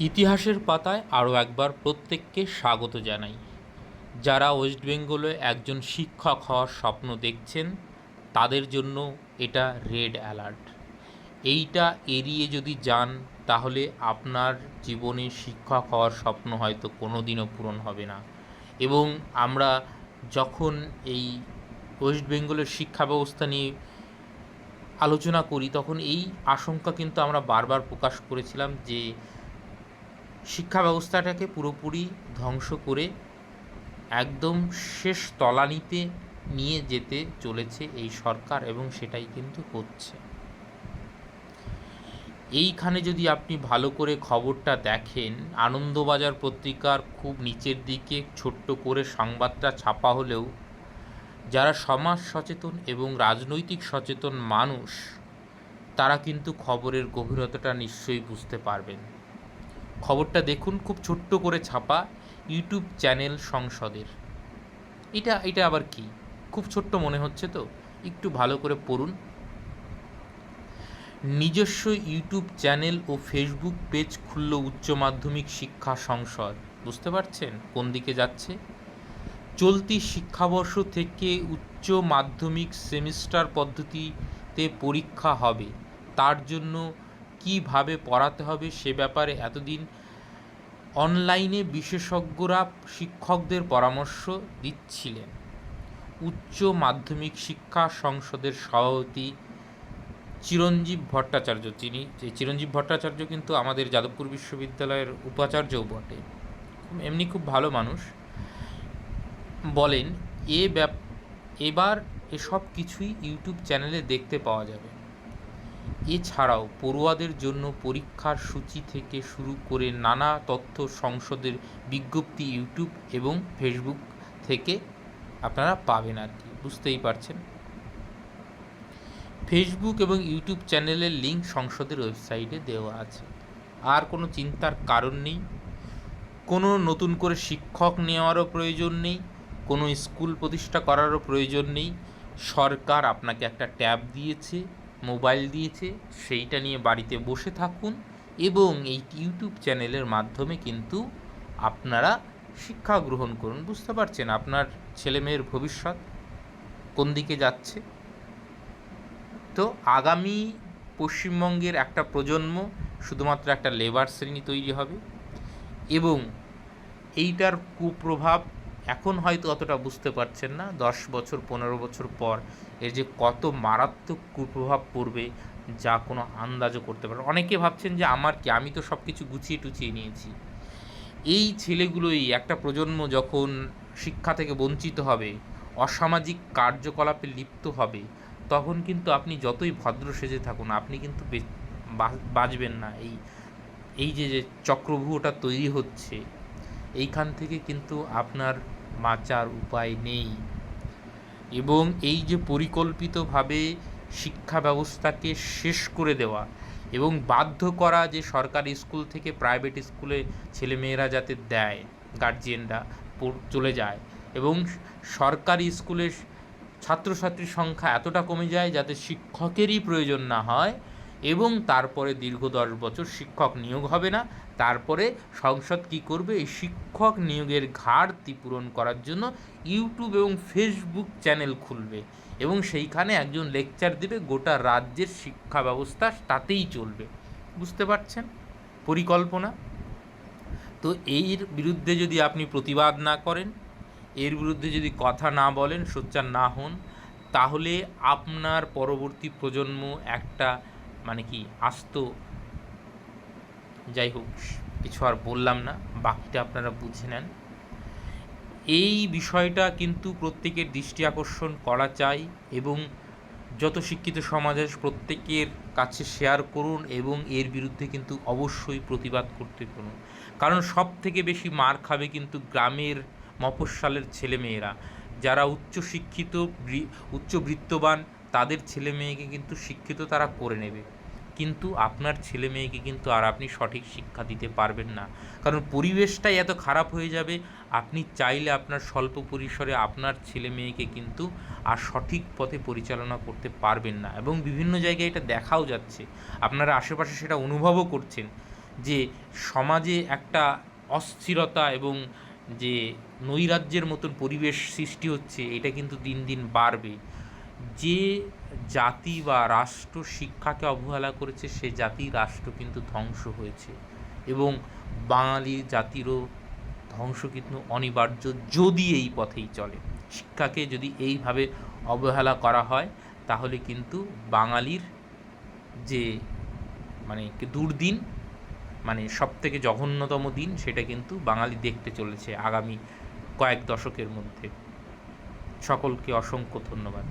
ইতিহাসের পাতায় আরও একবার প্রত্যেককে স্বাগত জানাই। যারা ওয়েস্ট বেঙ্গলে একজন শিক্ষক হওয়ার স্বপ্ন দেখছেন, তাদের জন্য এটা রেড অ্যালার্ট। এইটা এড়িয়ে যদি যান, তাহলে আপনার জীবনে শিক্ষক হওয়ার স্বপ্ন হয়তো কোনো দিনও পূরণ হবে না। এবং আমরা যখন এই ওয়েস্ট বেঙ্গলের শিক্ষা ব্যবস্থা নিয়ে আলোচনা করি, তখন এই আশঙ্কা কিন্তু আমরা বারবার প্রকাশ করেছিলাম যে শিক্ষা ব্যবস্থাটাকে পুরোপুরি ধ্বংস করে একদম শেষ তলানিতে নিয়ে যেতে চলেছে এই সরকার এবং সেটাই কিন্তু হচ্ছে। এইখানে যদি আপনি ভালো করে খবরটা দেখেন, আনন্দবাজার পত্রিকার খুব নিচের দিকে ছোট্ট করে সংবাদটা ছাপা হলেও যারা সমাজ সচেতন এবং রাজনৈতিক সচেতন মানুষ, তারা কিন্তু খবরের গভীরতাটা নিশ্চয়ই বুঝতে পারবেন। খবরটা দেখুন, খুব ছোট্ট করে ছাপা ইউটিউব চ্যানেল সংসদের। এটা এটা আবার কি? খুব ছোট্ট মনে হচ্ছে তো? একটু ভালো করে পড়ুন। নিজস্ব ইউটিউব চ্যানেল ও ফেসবুক পেজ খুলল উচ্চ মাধ্যমিক শিক্ষা সংসদ। বুঝতে পারছেন কোন দিকে যাচ্ছে? চলতি শিক্ষাবর্ষ থেকে উচ্চ মাধ্যমিক সেমিস্টার পদ্ধতিতে পরীক্ষা হবে। তার জন্য কীভাবে পড়াতে হবে সে ব্যাপারে এতদিন অনলাইনে বিশেষজ্ঞরা শিক্ষকদের পরামর্শ দিচ্ছিলেন। উচ্চ মাধ্যমিক শিক্ষা সংসদের সভাপতি চিরঞ্জীব ভট্টাচার্য। তিনি যে চিরঞ্জীব ভট্টাচার্য কিন্তু আমাদের যাদবপুর বিশ্ববিদ্যালয়ের উপাচার্যও বটে। এমনি খুব ভালো মানুষ। বলেন, এ ব্যাপ, এবার এসব কিছুই ইউটিউব চ্যানেলে দেখতে পাওয়া যাবে। এছাড়াও পড়ুয়াদের জন্য পরীক্ষার সূচি থেকে শুরু করে নানা তথ্য সংসদের বিজ্ঞপ্তি ইউটিউব এবং ফেসবুক থেকে আপনারা পাবেন আর কি, বুঝতেই পারছেন? ফেসবুক এবং ইউটিউব চ্যানেলের লিঙ্ক সংসদের ওয়েবসাইটে দেওয়া আছে। আর কোনো চিন্তার কারণ নেই। কোনো নতুন করে শিক্ষক নেওয়ারও প্রয়োজন নেই। কোনো স্কুল প্রতিষ্ঠা করারও প্রয়োজন নেই। সরকার আপনাকে একটা ট্যাব দিয়েছে। মোবাইল দিয়েছে, সেইটা নিয়ে বাড়িতে বসে থাকুন এবং এই ইউটিউব চ্যানেলের মাধ্যমে কিন্তু আপনারা শিক্ষা গ্রহণ করুন। বুঝতে পারছেন আপনার ছেলেমেয়ের ভবিষ্যৎ কোন দিকে যাচ্ছে? তো আগামী পশ্চিমবঙ্গের একটা প্রজন্ম শুধুমাত্র একটা লেবার শ্রেণি তৈরি হবে এবং এইটার কুপ্রভাব এখন হয়তো অতটা বুঝতে পারছেন না। দশ বছর, পনেরো বছর পর এর যে কত মারাত্মক কুপ্রভাব পড়বে যা কোনো আন্দাজও করতে পারে অনেকে ভাবছেন যে আমার কি? আমি তো সব কিছু গুছিয়ে টুচিয়ে নিয়েছি। এই ছেলেগুলোই একটা প্রজন্ম যখন শিক্ষা থেকে বঞ্চিত হবে, অসামাজিক কার্যকলাপে লিপ্ত হবে, তখন কিন্তু আপনি যতই ভদ্র সেজে থাকুন, আপনি কিন্তু বাঁচবেন না। এই এই যে যে চক্রভূহটা তৈরি হচ্ছে, এইখান থেকে কিন্তু আপনার বাঁচার উপায় নেই। এবং এই যে পরিকল্পিতভাবে শিক্ষা ব্যবস্থাকে শেষ করে দেওয়া এবং বাধ্য করা যে সরকারি স্কুল থেকে প্রাইভেট স্কুলে ছেলেমেয়েরা যাতে দেয় গার্জিয়ানরা চলে যায় এবং সরকারি স্কুলের ছাত্রছাত্রীর সংখ্যা এতটা কমে যায় যাতে শিক্ষকেরই প্রয়োজন না হয় এবং তারপরে দীর্ঘ দশ বছর শিক্ষক নিয়োগ হবে না। তারপরে সংসদ কি করবে? এই শিক্ষক নিয়োগের ঘাটতি পূরণ করার জন্য ইউটিউব এবং ফেসবুক চ্যানেল খুলবে এবং সেইখানে একজন লেকচার দেবে। গোটা রাজ্যের শিক্ষা ব্যবস্থা তাতেই চলবে। বুঝতে পারছেন? পরিকল্পনা? তো এর বিরুদ্ধে যদি আপনি প্রতিবাদ না করেন, এর বিরুদ্ধে যদি কথা না বলেন, সোচ্চার না হন, তাহলে আপনার পরবর্তী প্রজন্ম একটা মানে কি, আস্ত, যাই হোক, কিছু আর বললাম না, বাকিটা আপনারা বুঝে নেন। এই বিষয়টা কিন্তু প্রত্যেকের দৃষ্টি আকর্ষণ করা চাই এবং যত শিক্ষিত সমাজের প্রত্যেকের কাছে শেয়ার করুন এবং এর বিরুদ্ধে কিন্তু অবশ্যই প্রতিবাদ করতে করুন কারণ সব থেকে বেশি মার খাবে কিন্তু গ্রামের মফস্বলের ছেলেমেয়েরা, যারা উচ্চশিক্ষিত উচ্চবৃত্তবান তাদের ছেলে মেয়েকে কিন্তু শিক্ষিত তারা করে নেবে। কিন্তু আপনার ছেলে মেয়েকে কিন্তু আর আপনি সঠিক শিক্ষা দিতে পারবেন না। কারণ পরিবেশটাই এত খারাপ হয়ে যাবে, আপনি চাইলে আপনার স্বল্প পরিসরে আপনার ছেলে মেয়েকে কিন্তু আর সঠিক পথে পরিচালনা করতে পারবেন না। এবং বিভিন্ন জায়গায় এটা দেখাও যাচ্ছে। আপনারা আশেপাশে সেটা অনুভবও করছেন যে সমাজে একটা অস্থিরতা এবং যে নৈরাজ্যের মতন পরিবেশ সৃষ্টি হচ্ছে, এটা কিন্তু দিন দিন বাড়বে। যে জাতি বা রাষ্ট্র শিক্ষাকে অবহেলা করেছে, সে জাতি রাষ্ট্র কিন্তু ধ্বংস হয়েছে। এবং বাঙালি জাতিরও ধ্বংস কিন্তু অনিবার্য যদি এই পথেই চলে। শিক্ষাকে যদি এইভাবে অবহেলা করা হয়, তাহলে কিন্তু বাঙালির যে মানে দুর্দিন মানে সব থেকে জঘন্যতম দিন, সেটা কিন্তু বাঙালি দেখতে চলেছে আগামী কয়েক দশকের মধ্যে। সকলকে অসংখ্য ধন্যবাদ।